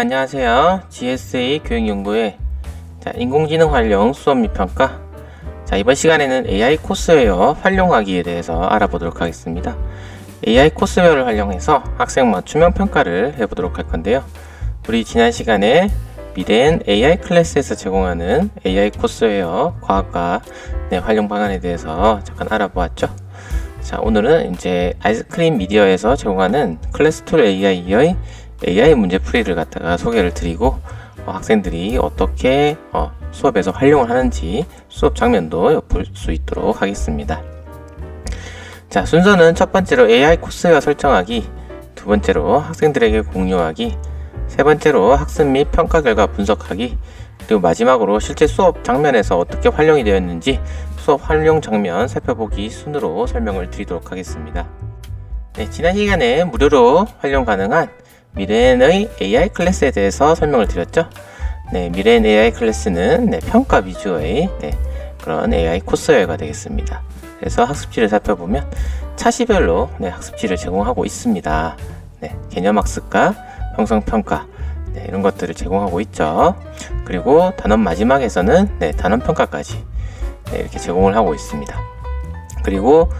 안녕하세요. GSA 교육연구회 자, 인공지능 활용 수업 및 평가. 자, 이번 시간에는 AI 코스웨어 활용하기에 대해서 알아보도록 하겠습니다. AI 코스웨어를 활용해서 학생 맞춤형 평가를 해보도록 할 건데요. 우리 지난 시간에 미래엔 AI 클래스에서 제공하는 AI 코스웨어 과학과 네, 활용 방안에 대해서 잠깐 알아보았죠. 자, 오늘은 이제 아이스크림 미디어에서 제공하는 클래스 툴 AI의 AI 문제 풀이를 갖다가 소개를 드리고 어, 학생들이 어떻게 어, 수업에서 활용을 하는지 수업 장면도 엿볼 수 있도록 하겠습니다. 자, 순서는 첫 번째로 AI 코스웨어 설정하기, 두 번째로 학생들에게 공유하기, 세 번째로 학습 및 평가 결과 분석하기, 그리고 마지막으로 실제 수업 장면에서 어떻게 활용이 되었는지 수업 활용 장면 살펴보기 순으로 설명을 드리도록 하겠습니다. 네, 지난 시간에 무료로 활용 가능한 미래의 AI 클래스에 대해서 설명을 드렸죠. 네, 미래의 AI 클래스는 네, 평가 위주의 네, 그런 AI 코스웨어가 되겠습니다. 그래서 학습지를 살펴보면 차시별로 네, 학습지를 제공하고 있습니다. 네, 개념 학습과 형성 평가 네, 이런 것들을 제공하고 있죠. 그리고 단원 마지막에서는 네, 단원 평가까지 네, 이렇게 제공을 하고 있습니다. 그리고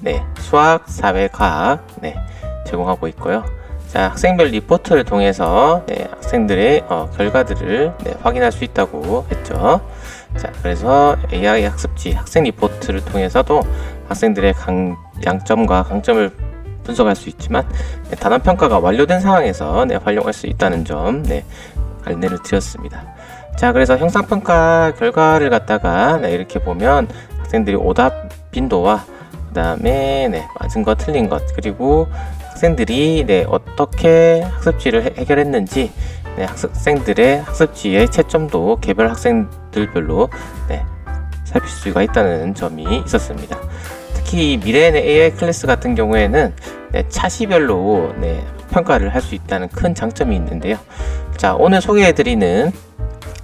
네, 수학, 사회, 과학 네, 제공하고 있고요. 자, 학생별 리포트를 통해서 네, 학생들의 어, 결과들을 네, 확인할 수 있다고 했죠. 자, 그래서 AI 학습지 학생 리포트를 통해서도 학생들의 강, 양점과 강점을 분석할 수 있지만 네, 단원 평가가 완료된 상황에서 네, 활용할 수 있다는 점 네, 안내를 드렸습니다. 자, 그래서 형상 평가 결과를 갖다가 네, 이렇게 보면 학생들이 오답 빈도와 그 다음에 네, 맞은 것, 틀린 것, 그리고 학생들이 네, 어떻게 학습지를 해- 해결했는지 네, 학생들의 학습지의 채점도 개별 학생들별로 네, 살필 수가 있다는 점이 있었습니다. 특히 미래의 AI 클래스 같은 경우에는 네, 차시별로 네, 평가를 할 수 있다는 큰 장점이 있는데요. 자, 오늘 소개해드리는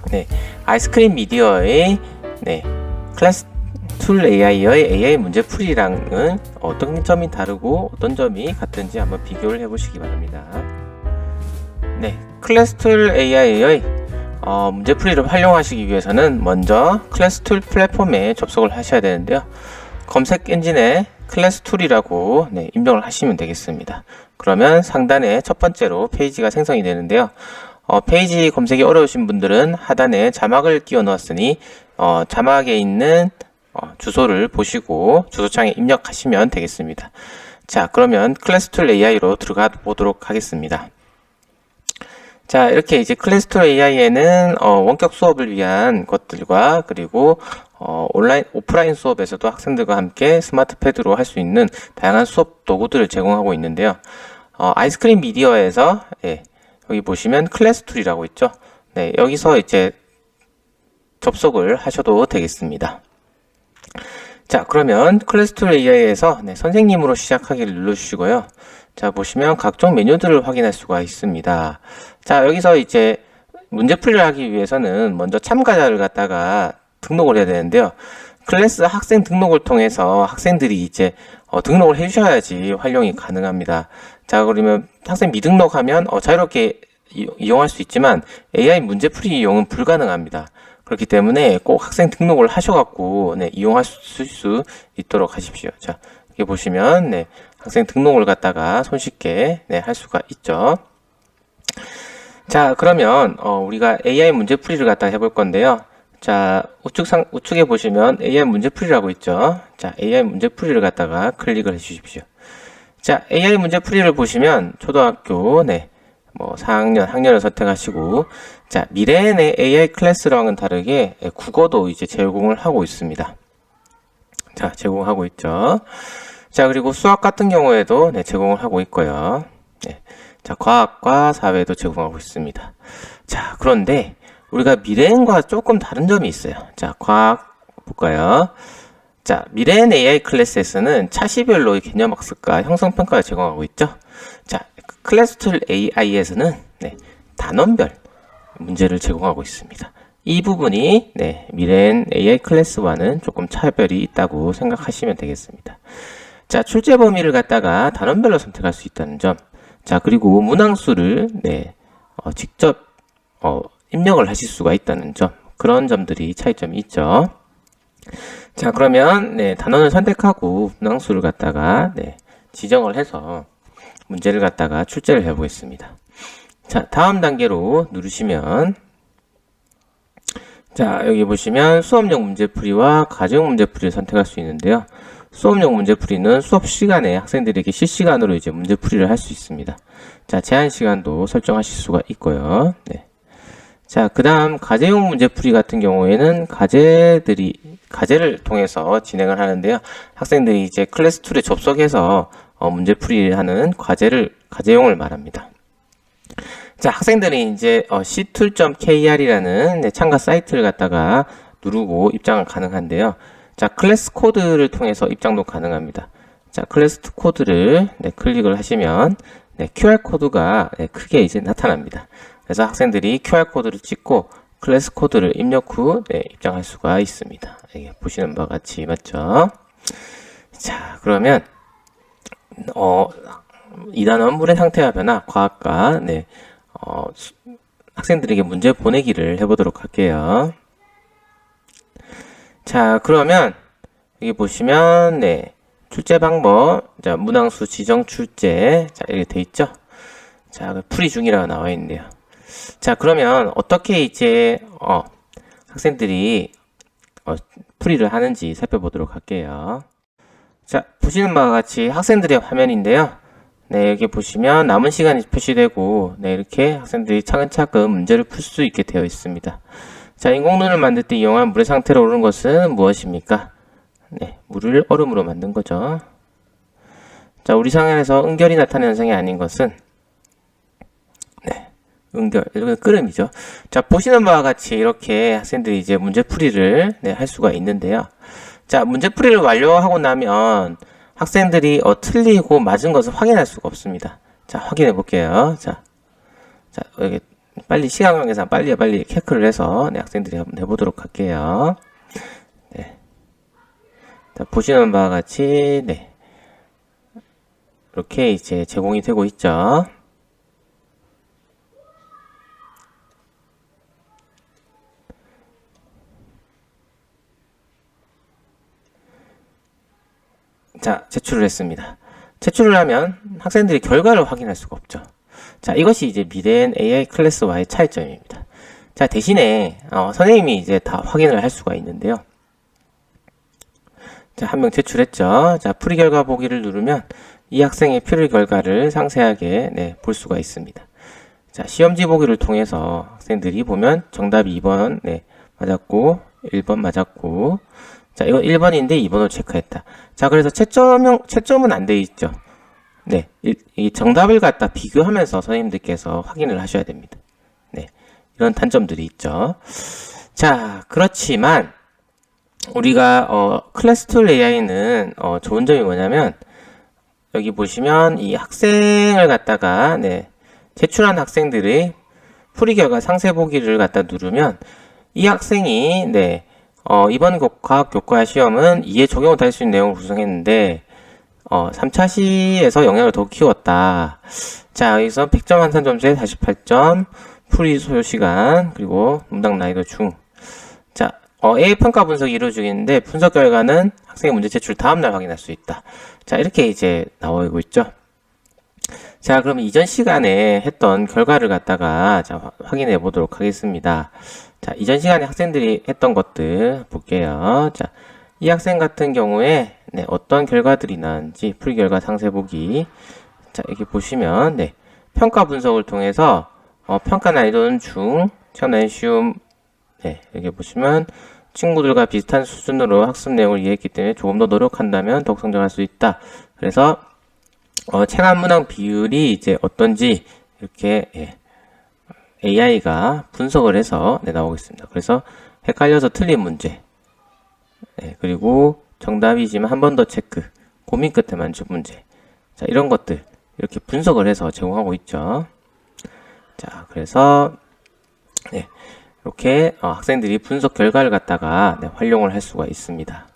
네, 아이스크림 미디어의 네, 클래스 툴 AI의 AI 문제풀이랑은 어떤 점이 다르고 어떤 점이 같은지 한번 비교를 해보시기 바랍니다. 네, 클래스 툴 AI의 어, 문제풀이를 활용하시기 위해서는 먼저 클래스 툴 플랫폼에 접속을 하셔야 되는데요. 검색 엔진에 클래스 툴이라고 네, 입력을 하시면 되겠습니다. 그러면 상단에 첫 번째로 페이지가 생성이 되는데요. 어, 페이지 검색이 어려우신 분들은 하단에 자막을 끼워 넣었으니 어, 자막에 있는 어, 주소를 보시고 주소창에 입력하시면 되겠습니다. 자, 그러면 클래스툴 AI로 들어가 보도록 하겠습니다. 자, 이렇게 이제 클래스툴 AI에는 어, 원격 수업을 위한 것들과 그리고 어, 온라인, 오프라인 수업에서도 학생들과 함께 스마트 패드로 할 수 있는 다양한 수업 도구들을 제공하고 있는데요. 어, 아이스크림 미디어에서 예, 여기 보시면 클래스 툴이라고 있죠. 네, 여기서 이제 접속을 하셔도 되겠습니다. 자, 그러면 클래스 툴 AI에서 네, 선생님으로 시작하기를 눌러주시고요. 자, 보시면 각종 메뉴들을 확인할 수가 있습니다. 자, 여기서 이제 문제 풀이를 하기 위해서는 먼저 참가자를 갖다가 등록을 해야 되는데요. 클래스 학생 등록을 통해서 학생들이 이제 어, 등록을 해주셔야지 활용이 가능합니다. 자, 그러면 학생 미등록하면 어, 자유롭게 이- 이용할 수 있지만 AI 문제풀이 이용은 불가능합니다. 그렇기 때문에 꼭 학생 등록을 하셔갖고 네, 이용할 수, 수 있도록 하십시오. 자, 여기 보시면 네, 학생 등록을 갖다가 손쉽게 네, 할 수가 있죠. 자, 그러면 어, 우리가 AI 문제풀이를 갖다 해볼 건데요. 자, 우측 상 우측에 보시면 AI 문제풀이라고 있죠. 자, AI 문제풀이를 갖다가 클릭을 해 주십시오. 자, AI 문제풀이를 보시면 초등학교 네. 뭐 4학년 학년을 선택하시고 자, 미래의 AI 클래스랑은 다르게 예, 국어도 이제 제공을 하고 있습니다. 자, 제공하고 있죠. 자, 그리고 수학 같은 경우에도 네, 제공을 하고 있고요. 네. 자, 과학과 사회도 제공하고 있습니다. 자, 그런데 우리가 미래엔과 조금 다른 점이 있어요. 자, 과학 볼까요? 자, 미래엔 AI 클래스에서는 차시별로의 개념 학습과 형성평가를 제공하고 있죠. 자, 클래스 툴 AI에서는 네, 단원별 문제를 제공하고 있습니다. 이 부분이 네, 미래엔 AI 클래스와는 조금 차별이 있다고 생각하시면 되겠습니다. 자, 출제 범위를 갖다가 단원별로 선택할 수 있다는 점. 자, 그리고 문항수를 네, 어, 직접 어, 입력을 하실 수가 있다는 점 그런 점들이 차이점이 있죠. 자 그러면 네, 단원을 선택하고 분항수를 갖다가 네, 지정을 해서 문제를 갖다가 출제를 해 보겠습니다. 자 다음 단계로 누르시면 자 여기 보시면 수업용 문제풀이와 가정 문제풀이를 선택할 수 있는데요. 수업용 문제풀이는 수업 시간에 학생들에게 실시간으로 이제 문제풀이를 할 수 있습니다. 자 제한 시간도 설정하실 수가 있고요. 네. 자, 그 다음 과제용 문제풀이 같은 경우에는 과제들이, 과제를 통해서 진행을 하는데요. 학생들이 이제 클래스 툴에 접속해서 어, 문제풀이를 하는 과제를, 과제용을 말합니다. 자, 학생들이 이제 어, ctool.kr이라는 네, 참가 사이트를 갖다가 누르고 입장은 가능한데요. 자, 클래스 코드를 통해서 입장도 가능합니다. 자, 클래스 코드를 네, 클릭을 하시면 네, QR 코드가 네, 크게 이제 나타납니다. 그래서 학생들이 QR코드를 찍고 클래스 코드를 입력 후 네, 입장할 수가 있습니다. 여기 보시는 바와 같이 맞죠? 자, 그러면 어, 2단원 물의 상태와 변화, 과학과 네, 어, 수, 학생들에게 문제 보내기를 해보도록 할게요. 자, 그러면 여기 보시면 네, 출제 방법, 자, 문항수 지정 출제, 자, 이렇게 돼 있죠? 자, 풀이 중이라고 나와 있는데요. 자, 그러면 어떻게 이제 어, 학생들이 어, 풀이를 하는지 살펴보도록 할게요. 자, 보시는 바와 같이 학생들의 화면인데요. 네, 여기 보시면 남은 시간이 표시되고, 네, 이렇게 학생들이 차근차근 문제를 풀 수 있게 되어 있습니다. 자, 인공눈을 만들 때 이용한 물의 상태로 오르는 것은 무엇입니까? 네, 물을 얼음으로 만든 거죠. 자, 우리 상황에서 은결이 나타나는 현상이 아닌 것은 응결, 이건 끓음이죠. 자, 보시는 바와 같이 이렇게 학생들이 이제 문제풀이를 네, 할 수가 있는데요. 자, 문제풀이를 완료하고 나면 학생들이 어, 틀리고 맞은 것을 확인할 수가 없습니다. 자, 확인해 볼게요. 자, 자, 여기 빨리 시간 관계상 빨리 빨리 체크를 해서 네, 학생들이 한번 해보도록 할게요. 네. 자, 보시는 바와 같이 네. 이렇게 이제 제공이 되고 있죠. 자, 제출을 했습니다. 제출을 하면 학생들이 결과를 확인할 수가 없죠. 자, 이것이 이제 미래엔 AI 클래스와의 차이점입니다. 자, 대신에 어, 선생님이 이제 다 확인을 할 수가 있는데요. 자, 한 명 제출했죠. 자, 풀이 결과 보기를 누르면 이 학생의 풀이 결과를 상세하게 네, 볼 수가 있습니다. 자, 시험지 보기를 통해서 학생들이 보면 정답이 2번 네, 맞았고 1번 맞았고 자, 이건 1번인데 2번을 체크했다. 자, 그래서 채점형, 채점은 안 돼 있죠. 네. 이, 이 정답을 갖다 비교하면서 선생님들께서 확인을 하셔야 됩니다. 네. 이런 단점들이 있죠. 자, 그렇지만, 우리가, 어, 클래스 툴 AI는, 어, 좋은 점이 뭐냐면, 여기 보시면 이 학생을 갖다가, 네. 제출한 학생들의 풀이 결과 상세 보기를 갖다 누르면, 이 학생이, 네. 어, 이번 과학 교과 시험은 이해 적용을 할수 있는 내용을 구성했는데 어, 3차 시에서 영향을 더 키웠다. 자, 여기서 100점 한산 점수에 48점, 풀이 소요 시간, 그리고 문당 난이도 중. 자, 어, A 평가 분석이 이루어지겠는데 분석 결과는 학생의 문제 제출 다음 날 확인할 수 있다. 자, 이렇게 이제 나오고 있죠. 자, 그럼 이전 시간에 했던 결과를 갖다가 자, 확인해 보도록 하겠습니다. 자, 이전 시간에 학생들이 했던 것들 볼게요. 자, 이 학생 같은 경우에 네, 어떤 결과들이 나왔는지 풀이 결과 상세 보기. 자, 여기 보시면 네, 평가 분석을 통해서 어, 평가 난이도는 중, 시험 난이도 쉬움. 네, 여기 보시면 친구들과 비슷한 수준으로 학습 내용을 이해했기 때문에 조금 더 노력한다면 더욱 성장할 수 있다. 그래서 어, 체감 문항 비율이 이제 어떤지 이렇게 예, AI가 분석을 해서 네, 나오고 있습니다. 그래서 헷갈려서 틀린 문제, 네, 그리고 정답이지만 한 번 더 체크, 고민 끝에 만족 문제, 자 이런 것들 이렇게 분석을 해서 제공하고 있죠. 자, 그래서 네, 이렇게 어, 학생들이 분석 결과를 갖다가 네, 활용을 할 수가 있습니다.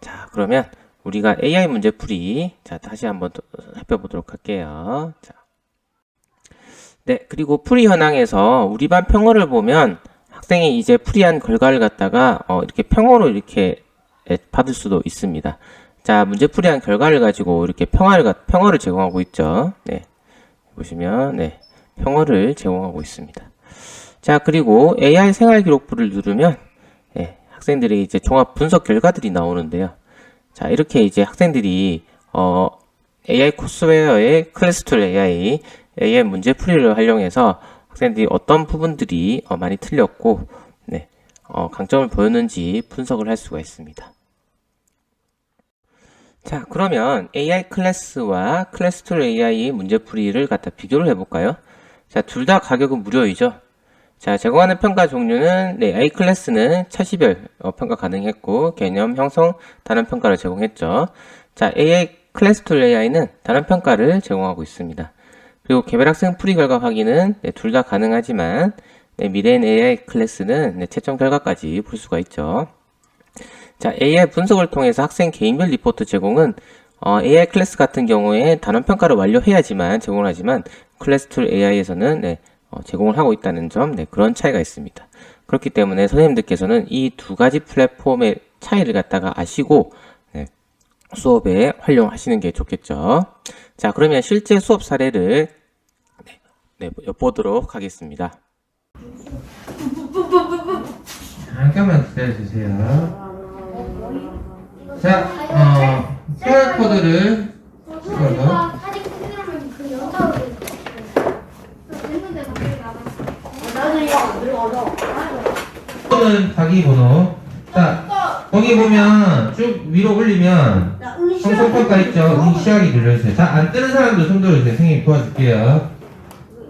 자, 그러면 우리가 AI 문제풀이 자 다시 한번 살펴보도록 할게요. 자. 네, 그리고 풀이 현황에서 우리 반 평어를 보면 학생이 이제 풀이한 결과를 갖다가 어, 이렇게 평어로 이렇게 예, 받을 수도 있습니다. 자, 문제 풀이한 결과를 가지고 이렇게 평화를, 가- 평어를 제공하고 있죠. 네. 보시면, 네. 평어를 제공하고 있습니다. 자, 그리고 AI 생활 기록부를 누르면, 예, 학생들의 이제 종합 분석 결과들이 나오는데요. 자, 이렇게 이제 학생들이, 어, AI 코스웨어의 클래스툴 AI, AI 문제 풀이를 활용해서 학생들이 어떤 부분들이 어, 많이 틀렸고, 네, 어, 강점을 보였는지 분석을 할 수가 있습니다. 자, 그러면 AI 클래스와 클래스 툴 AI 문제풀이를 갖다 비교를 해볼까요? 자, 둘 다 가격은 무료이죠? 자, 제공하는 평가 종류는 네, A 클래스는 차시별 어, 평가 가능했고 개념, 형성, 단원 평가를 제공했죠. 자, AI 클래스 툴 AI는 단원 평가를 제공하고 있습니다. 그리고 개별 학생 풀이 결과 확인은 네, 둘 다 가능하지만 네, 미래인 AI 클래스는 네, 채점 결과까지 볼 수가 있죠. 자, AI 분석을 통해서 학생 개인별 리포트 제공은 어, AI 클래스 같은 경우에 단원 평가를 완료해야지만 제공을 하지만 클래스 툴 AI에서는 네, 어, 제공을 하고 있다는 점, 네, 그런 차이가 있습니다. 그렇기 때문에 선생님들께서는 이 두 가지 플랫폼의 차이를 갖다가 아시고 네, 수업에 활용하시는 게 좋겠죠. 자, 그러면 실제 수업 사례를 네, 네, 엿보도록 하겠습니다. 잠깐만 기다려주세요. 자, 어, 찍어서 됐는데 갑자기 나갔어. 또는 자기 번호. 자, 거기 보면 쭉 위로 올리면 성성평가 있죠? 응시하기 눌러주세요. 자, 안 뜨는 사람들 손 들어주세요. 선생님이 도와줄게요.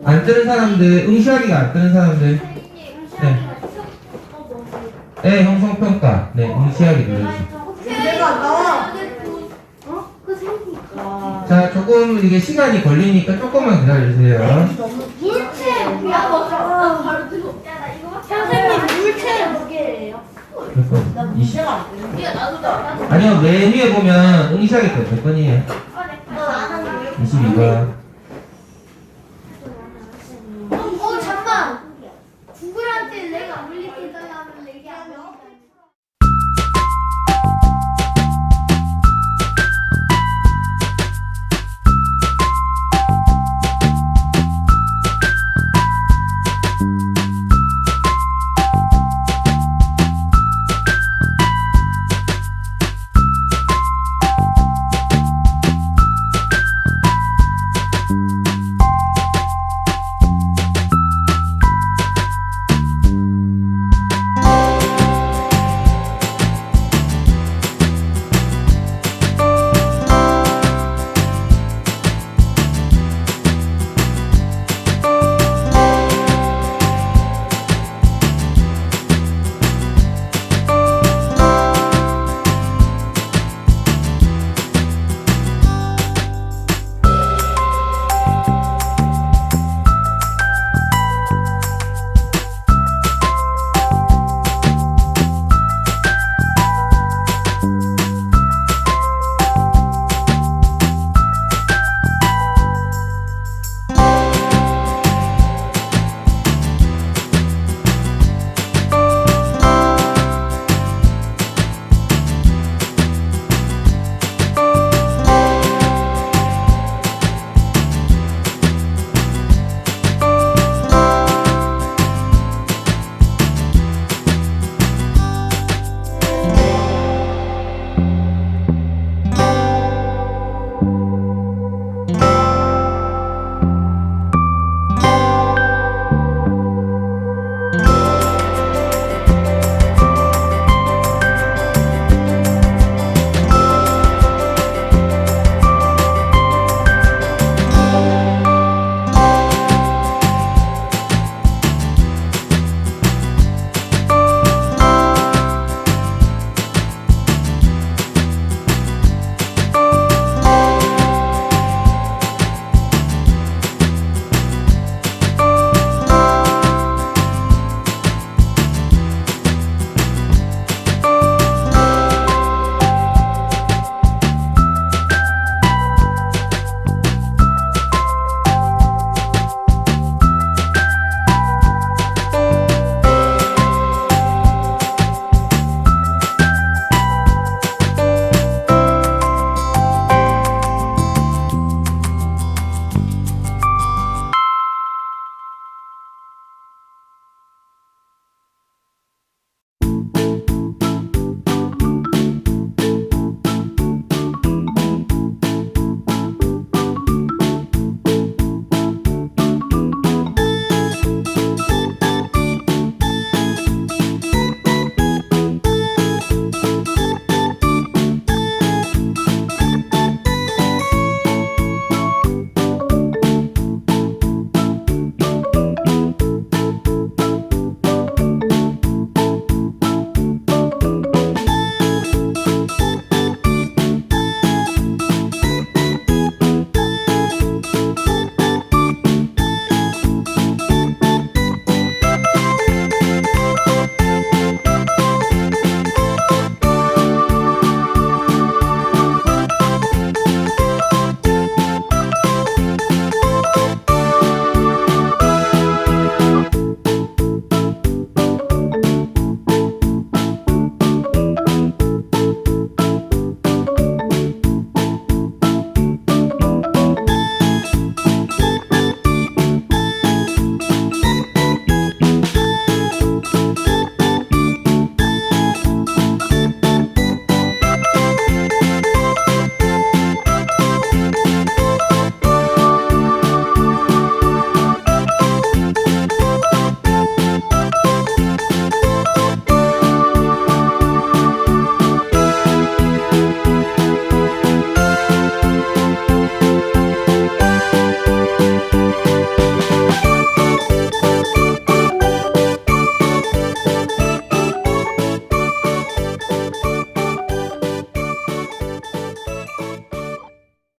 안 뜨는 사람들, 응시하기가 안 뜨는 사람들. 네, 형성평가. 네, 응시하기 눌러주세요. 내가 나와. 어? 그 생기. 자, 조금 이게 시간이 걸리니까 조금만 기다려주세요. 물체 그냥 아, 바로 들어. 선생님 물체 몇 개예요? 그래서 20. 이게 나도 나도. 아니요, 맨 위에 보면 응시하기 몇 번이에요? 아, 네. 22번.